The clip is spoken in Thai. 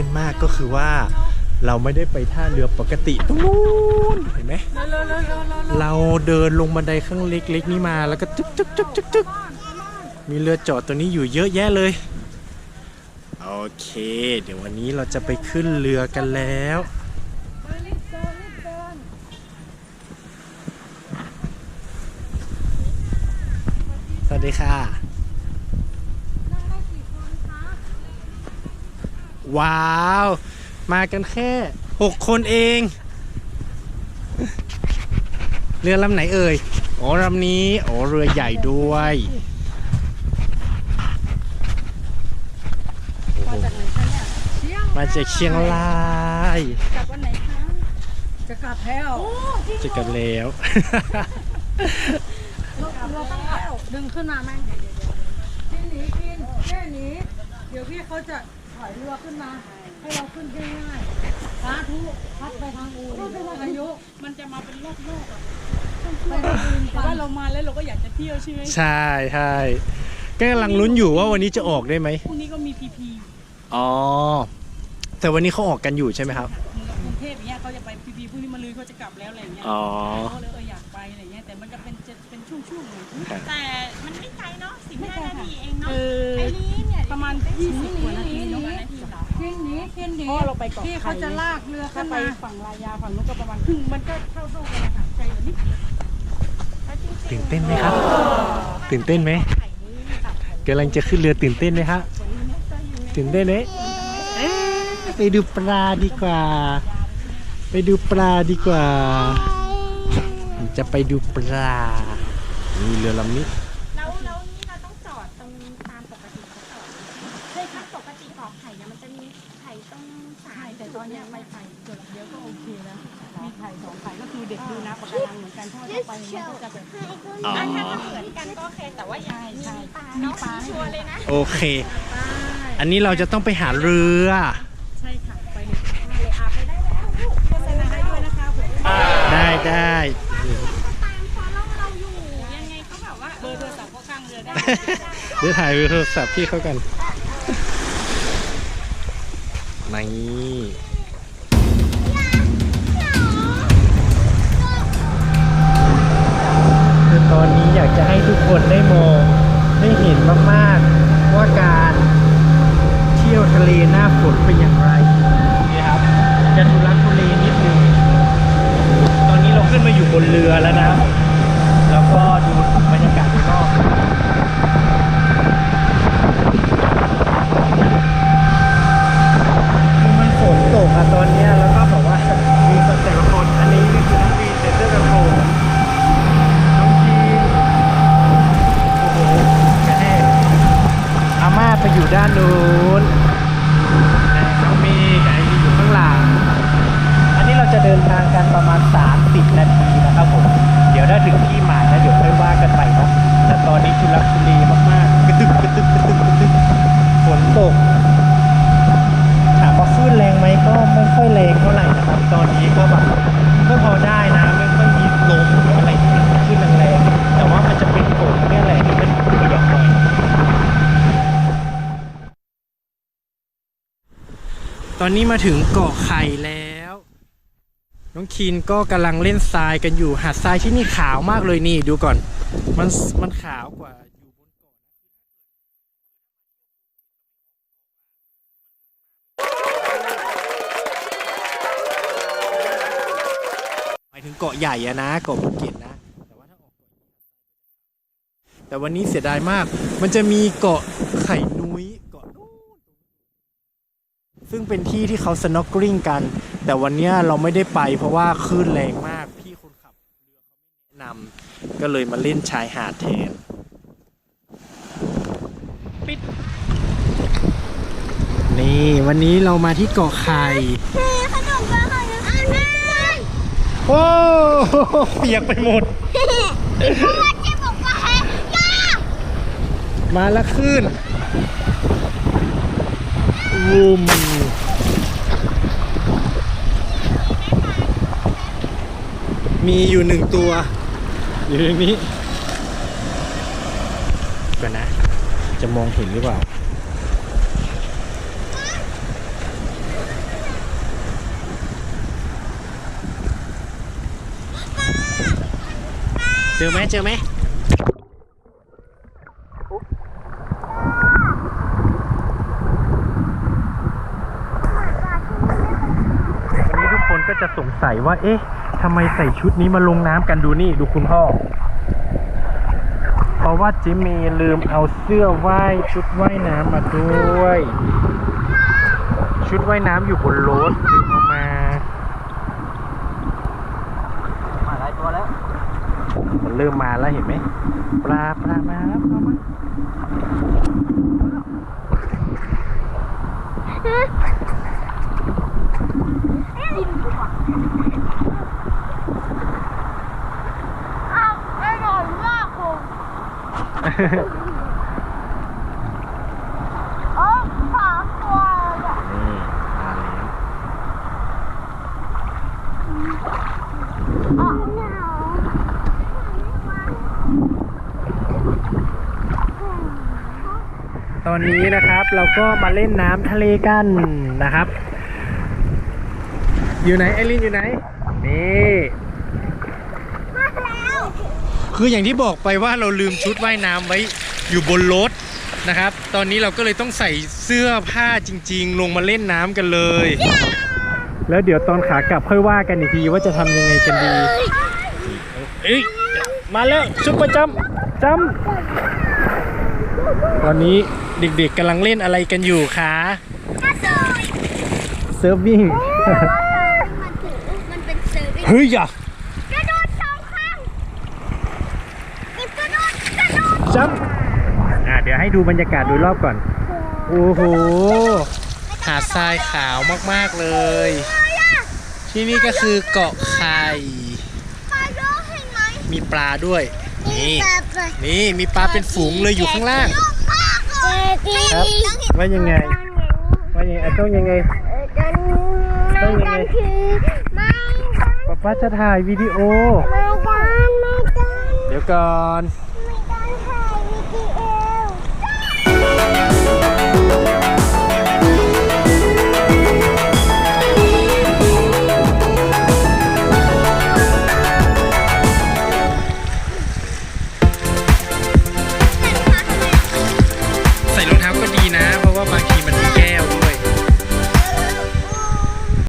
ต้นมากก็คือว่าเราไม่ได้ไปท่าเรือปกติตรงนู้นเห็นไหมเราเดินลงบันไดข้างเล็กๆนี่มาแล้วก็จึ๊กจึ๊กจึ๊กจึ๊กจึ๊กมีเรือจอดตัวนี้อยู่เยอะแยะเลย โอเค เดี๋ยววันนี้เราจะไปขึ้นเรือกันแล้วสวัสดีค่ะ ว้าว มากันแค่หกคนเอง เรือลำไหนเอ่ยอ๋อลำนี้อ๋อเรือใหญ่ด้วยโอ้โหมาจากเชียงรายกลับวันไหนคะจะกลับแล้วจะกันแล้ว เราเราต้องเอาดึงขึ้นมาไหมกินหนีกินแค่หนีเดี๋ยวพี่เขาจะถ อยเรือขึ้นมา ให้เราขึ้นง่ายๆสาธุพัดไปทางอูนอายุมันจะมาเป็นรอบโลกอะไปทางอูนแต่ว่าเรามาแล้วเราก็อยากจะเที่ยวใช่ไหมใช่ใช่ก็กำลังลุ้นอยู่ว่าวันนี้จะออกได้ไหมพรุ่งนี้ก็มีพีพีอ๋อ แต่วันนี้เขาออกกันอยู่ใช่ไหมครับเหมือนกับกรุงเทพอย่างเงี้ยเขาจะไปพีพีพรุ่งนี้มาลือเขาจะกลับแล้วอะไรอย่างเงี้ยอ๋อเขาเลยเอออยากไปอะไรเงี้ยแต่มันจะเป็นจะเป็นช่วงๆหน่อยแต่มันไม่ไกลเนาะสิบห้านาทีเองเนาะเออไอ้นี้เนี่ยประมาณ20กว่านาทีนเนาะ นาทีเหรอกินหนีกินหนีเพราะเราไปเกาะพี่เขาจะลากเรือถ้าขึ้นไปมาฝั่งลายาฝั่งนู้นก็ประมาณครึ่งมันก็เท่าโลกกันนะคะไกลกว่านิดตื่นเต้นไหมครับ ตื่นเต้นไหมกำลังจะขึ้นเรือตื่นเต้นไหมครับตื่นเต้นไหมเอ๊ะไปดูปลาดีกว่า ไปดูปลาดีกว่า จะไปดูปลามีเรือลำนี้ เคยครับปกติออกไข่เนี่ยมันจะมีไข่ตรงสาใช่ยแต่ตอนเนี้ยไม่ไข่เกิดเดียวก็โอเคแล้วมีไข่สองไข่ก็คือเด็กดูนะปากการังเหมือนกันถ้าเราไปเนี่ยก็จะแบบอ๋ออะถ้ามันเหมือนกันก็โอเคแต่ว่าอย่างใช่มีใช่ปลาเนาะชัวร์เลยนะโอเค อันนี้เราจะต้องไปหาเรือ ใช่ค่ะไปเลยมาเลยอาไปได้แล้วลูกโฆษณาให้ด้วยนะคะผมได้ได้เขาตามฟอลโล่เราอยู่ยังไงเขาแบบว่าเบอร์โทรศัพท์ก็ข้างเรือได้ เดี๋ยวถ่ายโทรศัพท์พี่เขากัน นี่คือตอนนี้อยากจะให้ทุกคนได้มองได้เห็นมากๆ ว่าการเที่ยวทะเลหน้าฝนเป็นอย่างไรนี่ครับจะทุลักทุเลนิดนึง ตอนนี้เราขึ้นมาอยู่บนเรือแล้วนะ แล้วก็ ม่าไปอยู่ด้านนู้นแต่น้องเมย์กับไอวีอยู่ข้างหลัง อันนี้เราจะเดินทางกันประมาณ 30 นาทีนะครับผม เดี๋ยวถ้าถึงที่หมายแล้วเดี๋ยวค่อยว่ากันใหม่เนาะแต่ตอนนี้ทุลักทุเลมากๆกระตึกกระตึกกระตึกกระตึกฝนตก ถามว่าคลื่นแรงไหมก็ไม่ค่อยแรงเท่าไหร่นะครับ ตอนนี้ก็แบบก็พอได้นะไม่ค่อยมีลมหรืออะไรที่มันคลื่นแรงๆแต่ว่ามันจะเป็นฝนเนี่ยแหละที่เป็นเปียกหน่อย ตอนนี้มาถึงเกาะไข่แล้ว น้องคีนก็กำลังเล่นทรายกันอยู่หาดทรายที่นี่ขาวมากเลยนี่ดูก่อน มันมันขาวกว่าอยู่บนเกาะหมายถึงเกาะใหญ่อะนะเกาะภูเก็ตนะแต่ว่าถ้าออกแต่วันนี้เสียดายมาก มันจะมีเกาะไข่น ซึ่งเป็นที่ที่เขาสโนว์กริ้งกัน แต่วันเนี้ยเราไม่ได้ไปเพราะว่าคลื่นแรงมาก พี่คนขับเรือเขาไม่แนะนำก็เลยมาเล่นชายหาดแทนปิดนี่วันนี้เรามาที่เกาะไข่ขนมปังค่ะอันนั้นโอ้เปียกไปหมดเจ๊บอกว่าให้ย่ามาแล้วขึ้น วุมมีอยู่หนึ่งตัว อยู่ตรงนี้กันนะ จะมองเห็นหรือเปล่า เจอไหมเจอไหม จะสงสัยว่า เอ๊ะทำไมใส่ชุดนี้มาลงน้ำกันดูนี่ดูคุณพ่อ เพราะว่าจิมมี่ลืมเอาเสื้อว่ายชุดว่ายน้ำมาด้วย ชุดว่ายน้ำอยู่บนรถลืมเอามา มาหลายตัวแล้ว มันเริ่มมาแล้วเห็นไหมปลาปลามาแล้วเอามา อ้าวอร่อยมากคุณ โอ้สามตัวเลยอะนี่มาแล้ว อ๋อหนาวตอนนี้นะครับเราก็มาเล่นน้ำทะเลกันนะครับ อยู่ไหนไอรินอยู่ไหน นี่ คืออย่างที่บอกไปว่าเราลืมชุดว่ายน้ำไว้อยู่บนรถนะครับ ตอนนี้เราก็เลยต้องใส่เสื้อผ้าจริง ๆ ลงมาเล่นน้ำกันเลย แล้วเดี๋ยวตอนขากลับค่อยว่ากันอีกทีว่าจะทำยังไงกันดีเอ้ยมาแล้วซุปเปอร์จัมป์จัมป์ตอนนี้เด็กๆกำลังเล่นอะไรกันอยู่คะกระโดดเซิร์ฟวิ่ง มันถือมันเป็นเซอร์วิสเฮ้ยอย่าก ระโดดสองครั้งกระโดดกระโดด จัมป์อะเดี๋ยวให้ดูบรรยากาศโดยรอบก่อน โอ้โห หาดทรายขาวมากๆเลย ที่นี่ก็คือเกาะไข่ ปลาเยอะเห็นไหมมีปลาด้วย นี่แบบเลยนี่มีปลาเป็นฝูงเลยอยู่ข้างล่าง ครับว่ายังไง ว่ายังไงอะต้องยังไง ต้องยังไงไม่ป๊าป้าจะถ่ายวิดีโอไม่กันไม่กันเดี๋ยวก่อน